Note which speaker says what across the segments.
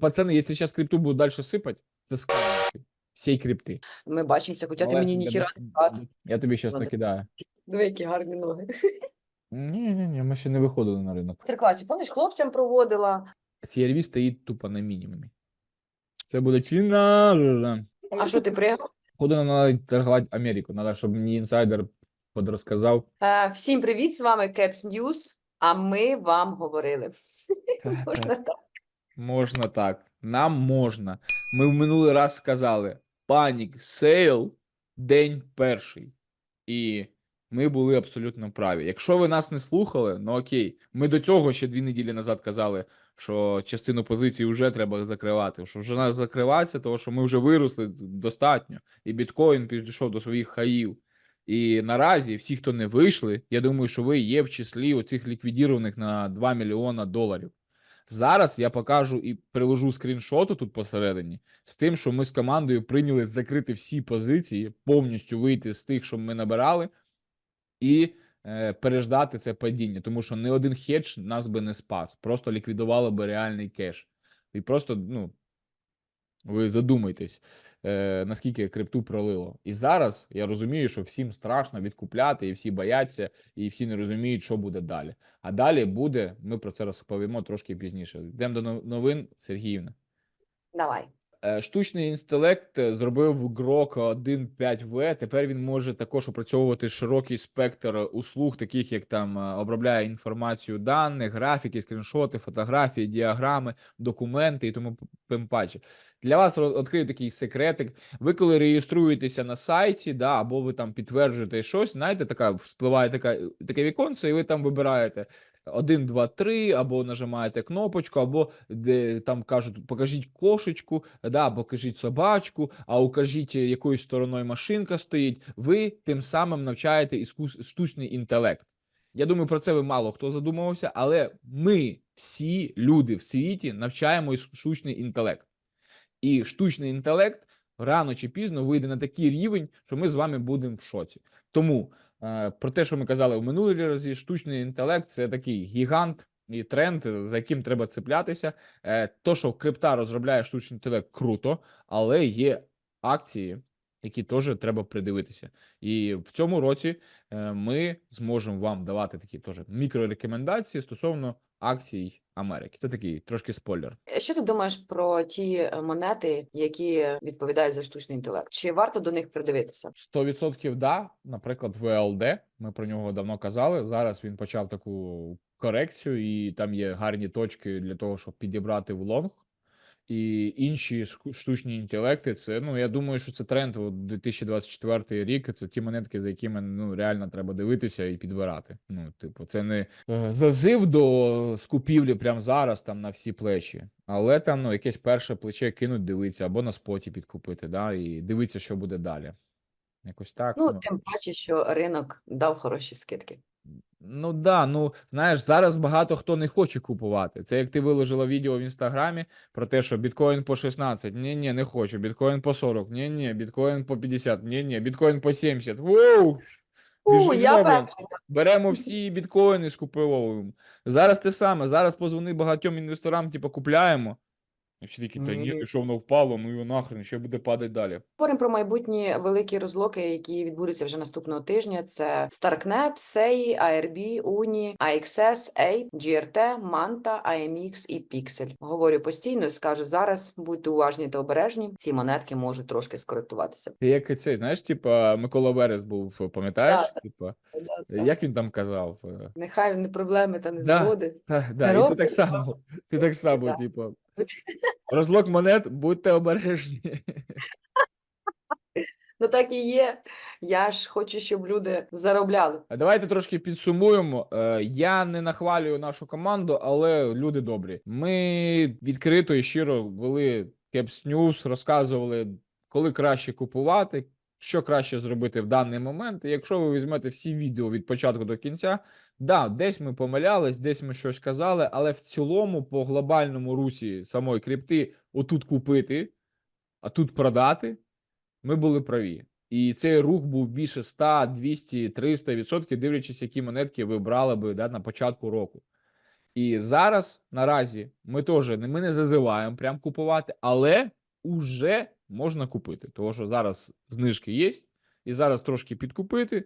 Speaker 1: Пацани, якщо зараз крипту будуть далі сипати, це скажуть. Всі крипти.
Speaker 2: Ми бачимося, хоча ти мені ніхіра не так.
Speaker 1: Я тобі зараз
Speaker 2: Ладно.
Speaker 1: накидаю.
Speaker 2: Диви, які гарні ноги.
Speaker 1: Ні, ні, ні, ми ще не виходили на ринок.
Speaker 2: В класі, помніш, хлопцям проводила.
Speaker 1: CRV стоїть тупо на мінімумі. Це буде чина.
Speaker 2: А що ти пригав?
Speaker 1: Куди нам треба торгувати Америку? Треба, щоб мені інсайдер подрозказав.
Speaker 2: Е, всім привіт, з вами Caps News, а ми вам говорили. Можна так.
Speaker 1: Можна так. Нам можна. Ми в минулий раз сказали Panic Sale день перший. І ми були абсолютно праві. Якщо ви нас не слухали, ну окей. Ми до цього ще дві неділі назад казали, що частину позицій вже треба закривати. Що вже нас закривається, тому що ми вже виросли достатньо, і біткоін підійшов до своїх хаїв. І наразі всі, хто не вийшли, я думаю, що ви є в числі оцих ліквідірованих на 2 мільйона доларів. Зараз я покажу і приложу скріншоту тут посередині з тим, що ми з командою прийняли закрити всі позиції, повністю вийти з тих, що ми набирали, і е, переждати це падіння, тому що не один хедж нас би не спас, просто ліквідувало би реальний кеш. І просто, ну, ви задумайтесь, е, наскільки крипту пролило. І зараз я розумію, що всім страшно відкупляти, і всі бояться, і всі не розуміють, що буде далі. А далі буде, ми про це розповімо трошки пізніше. Йдемо до но- новин Сергіївна.
Speaker 2: Давай.
Speaker 1: Е, Штучний інтелект е, зробив Grok 1.5V. Тепер він може також опрацьовувати широкий спектр услуг, таких як там е, обробляє інформацію даних, графіки, скріншоти, фотографії, діаграми, документи і тому тим паче. Для вас відкрию такий секретик. Ви коли реєструєтеся на сайті, да, або ви там підтверджуєте щось, знаєте, така вспливає така, таке віконце, і ви там вибираєте 1, 2, 3, або нажимаєте кнопочку, або де там кажуть, покажіть кошечку, да, покажіть собачку, а укажіть, е, якою стороною машинка стоїть. Ви тим самим навчаєте іскус... штучний інтелект. Я думаю, про це ви мало хто задумувався, але ми всі люди в світі навчаємо штучний інтелект. І штучний інтелект рано чи пізно вийде на такий рівень, що ми з вами будемо в шоці. Тому про те, що ми казали в минулі разі, штучний інтелект це такий гігант і тренд, за яким треба цеплятися. Е, то, що крипта розробляє штучний інтелект, круто, але є акції, які теж треба придивитися. І в цьому році е, ми зможемо вам давати такі теж мікрорекомендації стосовно акцій Америки. Це такий трошки спойлер.
Speaker 2: Е, Що ти думаєш про ті е, монети, які відповідають за штучний інтелект? Чи варто до них придивитися?
Speaker 1: 100% да. Наприклад, ВЛД. ми про нього давно казали. Зараз він почав таку корекцію, і там є гарні точки для того, щоб підібрати в лонг. І інші штучні інтелекти, це ну я думаю, що це тренд у 2024 рік. Це ті монетки, за якими ну реально треба дивитися і підбирати. Ну, типу, це не е, зазив до скупівлі прямо зараз там на всі плечі, але там ну якесь перше плече кинуть, дивитися або на споті підкупити, да, і дивитися, що буде далі. Якось так.
Speaker 2: Ну, тим паче, що ринок дав хороші скидки.
Speaker 1: Ну да, ну знаєш, зараз багато хто не хоче купувати. Це як ти виложила відео в інстаграмі про те, що біткоін по 16. Ні, ні, не хочу. Біткоін по 40. Ні, ні, біткоін по 50. Ні, ні, біткоін по 70. Воу! Біжимо,
Speaker 2: я.
Speaker 1: Беремо всі біткоїни, скуповуємо. Зараз те саме. Зараз позвони багатьом інвесторам, типу, купляємо. І всі такі, та ні,
Speaker 2: Ні.
Speaker 1: пішов воно впало, ну його нахрен, ще буде падати далі.
Speaker 2: Говоримо про майбутні великі розлоки, які відбудуться вже наступного тижня. Це Starknet, SEI, ARB, Uni, AXS, APE, GRT, Manta, AMX і Pixel. Говорю постійно, і скажу зараз. Будьте уважні та обережні. Ці монетки можуть трошки скоректуватися.
Speaker 1: Ти як цей, знаєш, типа Микола Верес був, пам'ятаєш?
Speaker 2: Да,
Speaker 1: Типа,
Speaker 2: Да-да.
Speaker 1: як він там казав? Е,
Speaker 2: Нехай не проблеми та не
Speaker 1: Да.
Speaker 2: згоди.
Speaker 1: Та, да, і ти так само, ти так само,
Speaker 2: Да.
Speaker 1: типу, розлог монет, будьте обережні.
Speaker 2: Ну так і є. Я ж хочу, щоб люди заробляли.
Speaker 1: Давайте трошки підсумуємо. Е, Я не нахвалюю нашу команду, але люди добрі. Ми відкрито і щиро вели Caps News, розказували, коли краще купувати, що краще зробити в даний момент. І якщо ви візьмете всі відео від початку до кінця, да, десь ми помилялись, десь ми щось казали, але в цілому, по глобальному русі самої крипти, отут купити, а тут продати, ми були праві. І цей рух був більше 100, 200, 300 відсотків, дивлячись, які монетки ви брали би да, на початку року. І зараз наразі ми теж ми не зазиваємо прям купувати, але уже можна купити. Тому що зараз знижки є, і зараз трошки підкупити.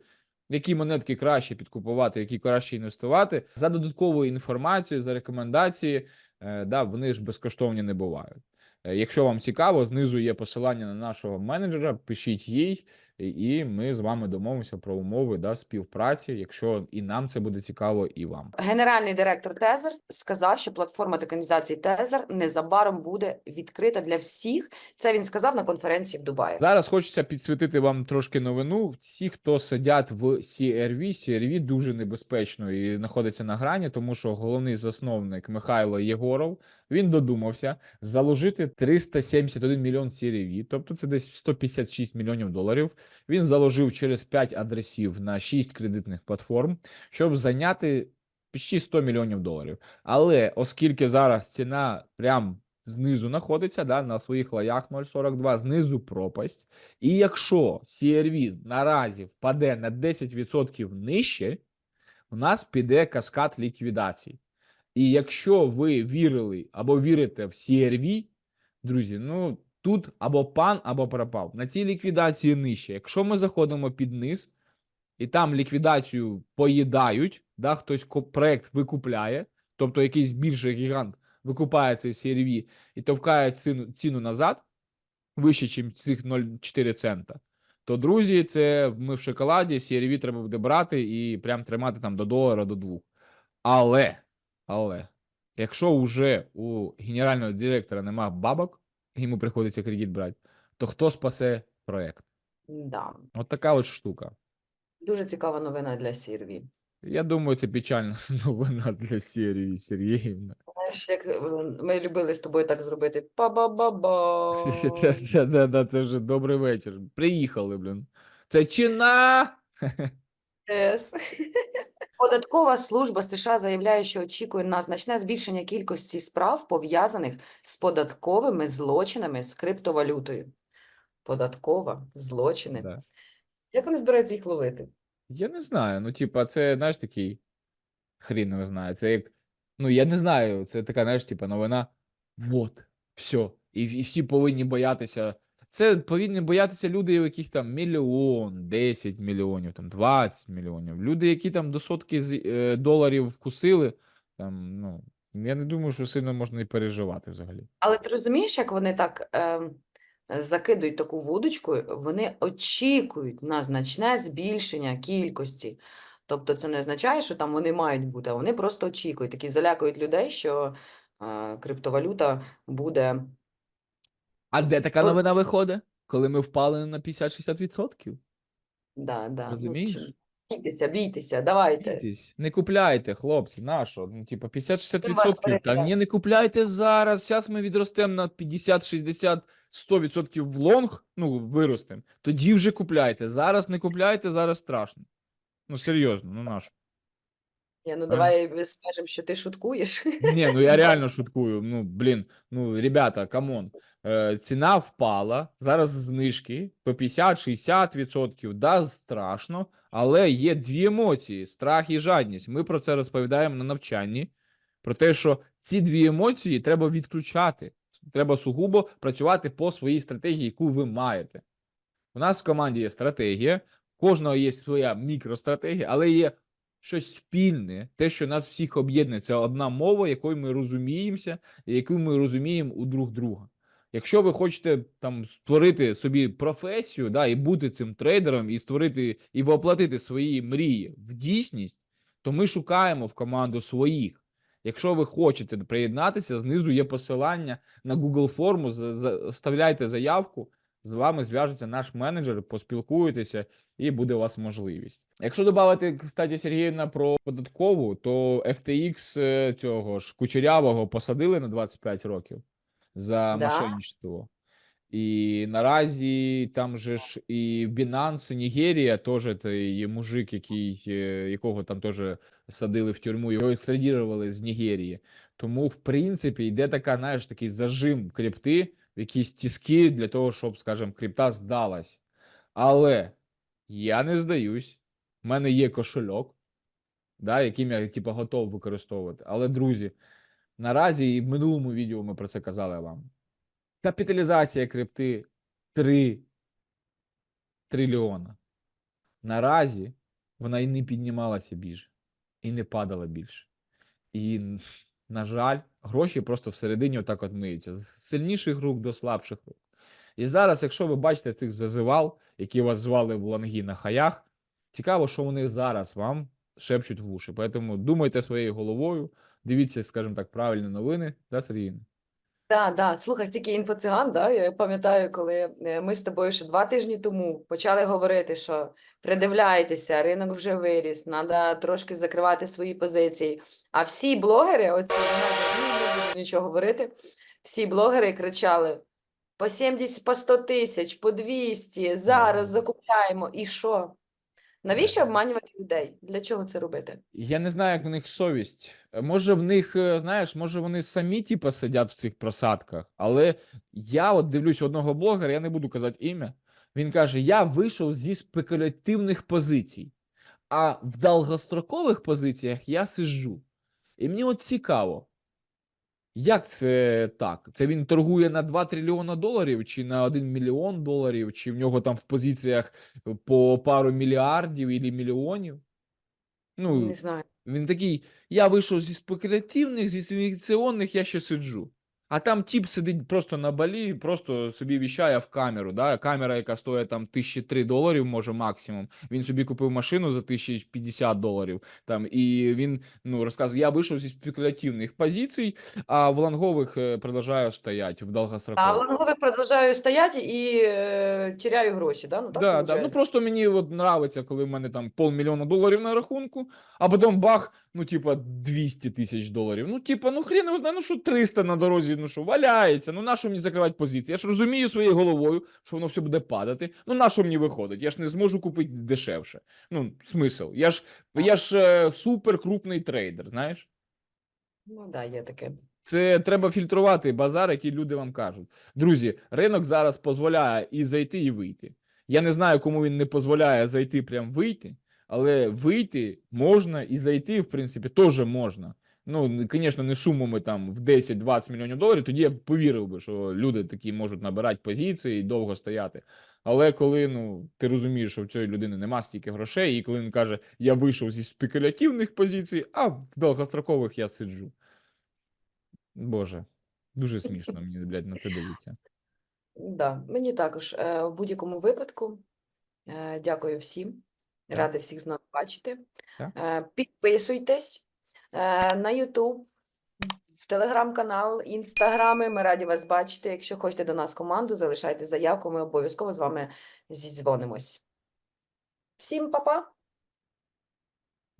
Speaker 1: Які монетки краще підкупувати, які краще інвестувати за додатковою інформацією, за рекомендації, е, да, вони ж безкоштовні не бувають. Е, Якщо вам цікаво, знизу є посилання на нашого менеджера, пишіть їй, і- ми з вами домовимося про умови да, співпраці, якщо і нам це буде цікаво, і вам.
Speaker 2: Генеральний директор Тезер сказав, що платформа токенізації Тезер незабаром буде відкрита для всіх. Це він сказав на конференції в Дубаї.
Speaker 1: Зараз хочеться підсвітити вам трошки новину. Всі, хто сидять в CRV, CRV дуже небезпечно і знаходиться на грані, тому що головний засновник Михайло Єгоров він додумався заложити 371 мільйон CRV, тобто це десь 156 мільйонів доларів. Він заложив через 5 адресів на 6 кредитних платформ, щоб зайняти почти 100 мільйонів доларів. Але оскільки зараз ціна прям знизу знаходиться, да, на своїх лаях 0,42, знизу пропасть. І якщо CRV наразі впаде на 10% нижче, у нас піде каскад ліквідацій. І якщо ви вірили або вірите в CRV, друзі, ну тут або пан, або пропав. На цій ліквідації нижче. Якщо ми заходимо під низ, і там ліквідацію поїдають, да, хтось проект викупляє, тобто якийсь більший гігант викупає цей CRV і товкає ціну, ціну назад вище, ніж цих 0,4 цента. То, друзі, це ми в шоколаді, CRV треба буде брати і прям тримати там до долара, до двох. Але, але, якщо вже у генерального директора нема бабок, йому приходиться кредит брати, то хто спасе проект?
Speaker 2: Да.
Speaker 1: От така от штука.
Speaker 2: Дуже цікава новина для Сірві.
Speaker 1: Я думаю, це печальна новина для Сергії Сергіївни.
Speaker 2: Знаєш, як е, ми любили з тобою так зробити па-ба-ба-ба.
Speaker 1: Да-да-да, Це вже добрий вечір. Приїхали, блін. Це чина.
Speaker 2: Yes. Податкова служба США заявляє, що очікує на значне збільшення кількості справ, пов'язаних з податковими злочинами з криптовалютою. Податкова, злочини.
Speaker 1: Да.
Speaker 2: Як вони збираються їх ловити?
Speaker 1: Я не знаю. Ну, типа, це, знаєш, такий хрін його знає. Це як. Ну, я не знаю. Це така, знаєш, типа, новина. Вот, все. І, і всі повинні боятися. Це повинні боятися люди, у яких там мільйон, 10 мільйонів, там 20 мільйонів. Люди, які там до сотки з- е, доларів вкусили, там, ну, я не думаю, що сильно можна і переживати взагалі.
Speaker 2: Але ти розумієш, як вони так е, закидують таку вудочку, вони очікують на значне збільшення кількості. Тобто це не означає, що там вони мають бути, а вони просто очікують, такі залякують людей, що е, криптовалюта буде.
Speaker 1: А де така новина виходить? Коли ми впали на 50-60%?
Speaker 2: Да, да. Ну,
Speaker 1: Розумієш?
Speaker 2: чи- бійтеся, бійтеся, давайте.
Speaker 1: Бійтесь, Не купляйте, хлопці, на що? Ну, типа, 50-60%. Та ні, не купляйте зараз. Зараз ми відростемо на 50, 60, 100% в лонг, ну, виростемо. Тоді вже купляйте. Зараз не купляйте, зараз страшно. Ну, серйозно, ну на що?
Speaker 2: Ні, ну
Speaker 1: Прям-
Speaker 2: давай скажемо, що ти шуткуєш.
Speaker 1: Ні, ну я реально шуткую. Ну, блін, ну, ребята, камон. Е, ціна впала, зараз знижки по 50-60%. Да, страшно, але є дві емоції: страх і жадність. Ми про це розповідаємо на навчанні. Про те, що ці дві емоції треба відключати. Треба сугубо працювати по своїй стратегії, яку ви маєте. У нас в команді є стратегія, у кожного є своя мікростратегія, але є щось спільне, те, що нас всіх об'єднує, це одна мова, якою ми розуміємося, і яку ми розуміємо у друг друга. Якщо ви хочете там створити собі професію, да, і бути цим трейдером, і створити і воплотити свої мрії в дійсність, то ми шукаємо в команду своїх. Якщо ви хочете приєднатися, знизу є посилання на Google форму, за- заявку, з вами зв'яжеться наш менеджер, поспілкуєтеся, і буде у вас можливість. Якщо додати, кстати, Сергіївна, про податкову, то FTX е, цього ж кучерявого посадили на 25 років за
Speaker 2: Да.
Speaker 1: мошенничество. І наразі там же ж і Binance, Нігерія, теж той мужик, який, е, якого там теж садили в тюрму, його екстрадірували з Нігерії. Тому, в принципі, йде така, знаєш, такий зажим крипти, якісь тіски для того, щоб, скажімо, крипта здалась. Але я не здаюсь. У мене є кошельок. да, яким я типу, готов використовувати. Але, друзі, наразі і в минулому відео ми про це казали вам. Капіталізація крипти 3 трильйона. Наразі вона і не піднімалася більше, і не падала більше. І, на жаль, гроші просто всередині отак от миються. З сильніших рук до слабших рук. І зараз, якщо ви бачите цих зазивал, які вас звали в лангі на хаях, цікаво, що вони зараз вам шепчуть в уші. Тому думайте своєю головою, дивіться, скажімо так, правильні новини, да, Сергій?
Speaker 2: Так, да. Слухай, стільки інфоциган, да? Я пам'ятаю, коли е, ми з тобою ще два тижні тому почали говорити, що придивляйтеся, ринок вже виріс, треба трошки закривати свої позиції. А всі блогери, оці нічого говорити, всі блогери кричали по 70, по 100 тисяч, по 200, зараз закупляємо. І що? Навіщо обманювати людей? Для чого це робити?
Speaker 1: Я не знаю, як в них совість. Е, Може, в них, е, знаєш, може, вони самі типу, сидять в цих просадках. Але я от дивлюсь одного блогера, я не буду казати ім'я. Він каже: я вийшов зі спекулятивних позицій, а в довгострокових позиціях я сиджу. І мені от цікаво, як це так? Це він торгує на 2 трильйона доларів, чи на 1 мільйон доларів, чи в нього там в позиціях по пару мільярдів і мільйонів? Ну,
Speaker 2: Не знаю.
Speaker 1: він такий: я вийшов зі спекулятивних, зі інвестиційних, я ще сиджу. А там тіп сидить просто на балі, просто собі віщає в камеру. Да? Камера, яка стоїть там 1003 доларів, може максимум. Він собі купив машину за 1050 доларів. Там, і він ну, розказує: я вийшов зі спекулятивних позицій, а в лонгових е, продовжую стояти в
Speaker 2: А
Speaker 1: довгострокових.
Speaker 2: в лонгових продовжую стояти і е, тіряю гроші, да? Ну, так
Speaker 1: Да, да. Ну просто мені от нравиться, коли в мене там полмільйона доларів на рахунку, а потім бах, ну, типа, 200 тисяч доларів. Ну, типа, ну хрен його знає, ну що 300 на дорозі, ну що, валяється. Ну на що мені закривати позиції? Я ж розумію своєю головою, що воно все буде падати. Ну на що мені виходить? Я ж не зможу купити дешевше. Ну, смисл. Я ж, я ж е, супер крупний трейдер, знаєш?
Speaker 2: Ну, да, є таке.
Speaker 1: Це треба фільтрувати базар, який люди вам кажуть. Друзі, ринок зараз дозволяє і зайти, і вийти. Я не знаю, кому він не дозволяє зайти прям вийти, але вийти можна і зайти, в принципі, теж можна. Ну, звісно, не сумами там в 10-20 мільйонів доларів, тоді я б повірив би, що люди такі можуть набирати позиції і довго стояти. Але коли ну, ти розумієш, що в цієї людини нема стільки грошей, і коли він каже, я вийшов зі спекулятивних позицій, а в довгострокових я сиджу. Боже, дуже смішно мені, блядь, на це дивитися.
Speaker 2: Да, мені також. Е, В будь-якому випадку. е, Дякую всім.
Speaker 1: Так.
Speaker 2: Рада всіх знову бачити.
Speaker 1: Так.
Speaker 2: Е, Підписуйтесь е, на YouTube, в телеграм-канал, інстаграми. Ми раді вас бачити. Якщо хочете до нас команду, залишайте заявку. Ми обов'язково з вами зідзвонимось. Всім па-па!